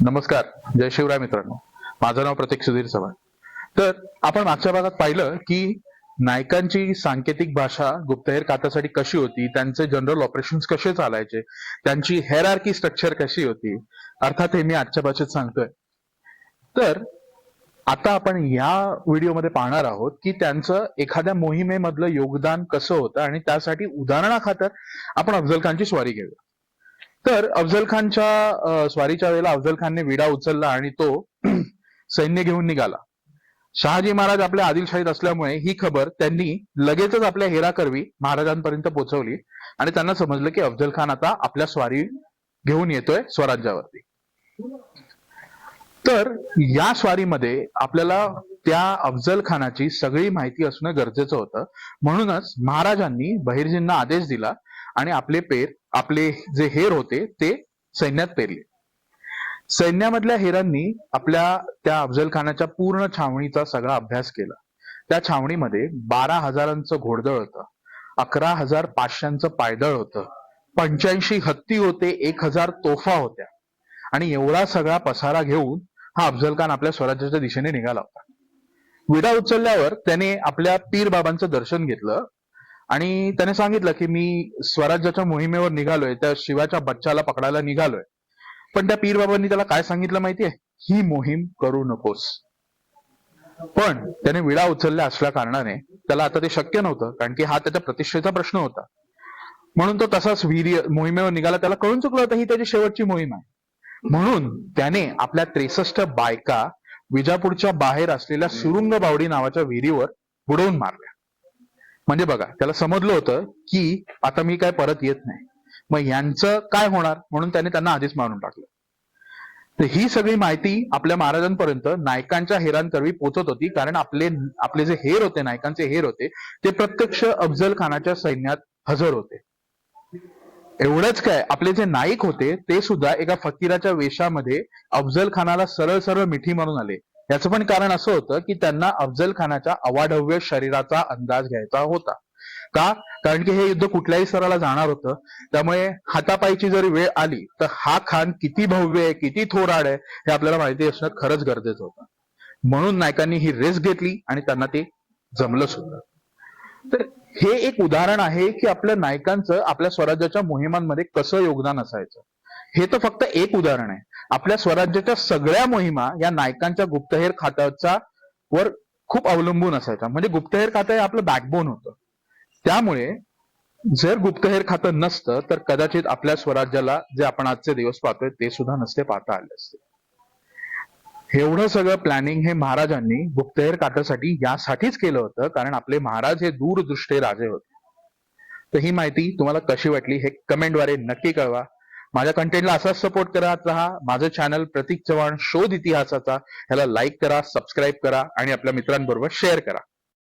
नमस्कार जय शिवराय मित्रांनो. माझं नाव प्रतीक सुधीर चव्हाण. तर आपण मागच्या भागात पाहिलं की नायकांची सांकेतिक भाषा गुप्तहेर खात्यासाठी कशी होती त्यांचे जनरल ऑपरेशन कसे चालायचे त्यांची हेरार्की स्ट्रक्चर कशी होती अर्थात हे मी आजच्या भाषेत सांगतोय. तर आता आपण या व्हिडिओमध्ये पाहणार आहोत की त्यांचं एखाद्या मोहिमेमधलं योगदान कसं होतं आणि त्यासाठी उदाहरणाखातर आपण अफजल खानची स्वारी घेऊया. तर अफजल खानच्या स्वारीच्या वेळेला अफजल खानने विडा उचलला आणि तो सैन्य घेऊन निघाला. शहाजी महाराज आपल्या आदिलशाहीत असल्यामुळे ही खबर त्यांनी लगेचच आपल्या हेरा करवी महाराजांपर्यंत पोहोचवली आणि त्यांना समजलं की अफजल खान आता आपल्या स्वारी घेऊन येतोय स्वराज्यावरती. तर या स्वारीमध्ये आपल्याला त्या अफजल खानाची सगळी माहिती असणं गरजेचं होतं. म्हणूनच महाराजांनी बहिर्जींना आदेश दिला आणि आपले पेर आपले जे हेर होते ते सैन्यात पेरले. सैन्यामधल्या हेरांनी आपल्या त्या अफजल खानाच्या पूर्ण छावणीचा सगळा अभ्यास केला. त्या छावणीमध्ये बारा हजारांचं घोडदळ होतं अकरा हजार पाचशेचं पायदळ होतं पंच्याऐंशी हत्ती होते एक हजार तोफा होत्या. आणि एवढा सगळा पसारा घेऊन हा अफजल खान आपल्या स्वराज्याच्या दिशेने निघाला होता. विडा उचलल्यावर त्याने आपल्या पीर बाबांचं दर्शन घेतलं आणि त्याने सांगितलं की मी स्वराज्याच्या मोहिमेवर निघालोय त्या शिवाच्या बच्चाला पकडायला निघालोय. पण त्या पीर बाबांनी त्याला काय सांगितलं माहितीये? ही मोहीम करू नकोस. पण त्याने विडा उचलल्या असल्या कारणाने त्याला आता ते शक्य नव्हतं कारण की हा त्याच्या प्रतिष्ठेचा प्रश्न होता. म्हणून तो तसाच वीर्य मोहिमेवर निघाला. त्याला कळून चुकलं होतं ही त्याची शेवटची मोहीम आहे. म्हणून त्याने आपल्या त्रेसष्ट बायका विजापूरच्या बाहेर असलेल्या सुरुंग बावडी नावाच्या विहिरीवर बुडवून मारल्या. म्हणजे बघा त्याला समजलं होतं की आता मी काय परत येत नाही. मग यांचं काय होणार? म्हणून त्याने त्यांना आधीच मारून टाकलं. तर ही सगळी माहिती आपल्या महाराजांपर्यंत नायकांच्या हेरांकरवी पोचत होती. कारण आपले आपले जे हेर होते नायकांचे हेर होते ते प्रत्यक्ष अफजल खानाच्या सैन्यात हजर होते. एवढंच काय आपले जे नाईक होते ते सुद्धा एका फकीराच्या वेशामध्ये अफजल खानाला सरळ सरळ मिठी मारून आले. याचं पण कारण असं होतं की त्यांना अफजल खानाच्या अवाढव्य शरीराचा अंदाज घ्यायचा होता. का? कारण की हे युद्ध कुठल्याही स्तराला जाणार होतं. त्यामुळे हातापायची जरी वेळ आली तर हा खान किती भव्य आहे किती थोराड आहे हे आपल्याला माहिती असणं खरंच गरजेचं होतं. म्हणून नायकांनी ही रेस घेतली आणि त्यांना ते जमलं सुद्धा. तर हे एक उदाहरण आहे की आपल्या नायकांचं आपल्या स्वराज्याच्या मोहिमांमध्ये कसं योगदान असायचं. हे तर फक्त एक उदाहरण आहे. आपल्या स्वराज्याच्या सगळ्या मोहिमा या नायकांच्या गुप्तहेर खात्याचा वर खूप अवलंबून असायचा. म्हणजे गुप्तहेर खातं हे आपलं बॅकबोन होतं. त्यामुळे जर गुप्तहेर खातं नसतं तर कदाचित आपल्या स्वराज्याला जे आपण आजचे दिवस पाहतोय ते सुद्धा नसते पाहता आले असते. एवढं सगळं प्लॅनिंग हे महाराजांनी गुप्तहेर खात्यासाठी यासाठीच केलं होतं कारण आपले महाराज हे दूरदृष्टे राजे होते. तर ही माहिती तुम्हाला कशी वाटली हे कमेंटद्वारे नक्की कळवा. माझ्या कंटेंटला असाच सपोर्ट करत राहा माझं चॅनल प्रतीक चव्हाण शोध इतिहासाचा ह्याला लाईक करा सबस्क्राईब करा आणि आपल्या मित्रांबरोबर शेअर करा.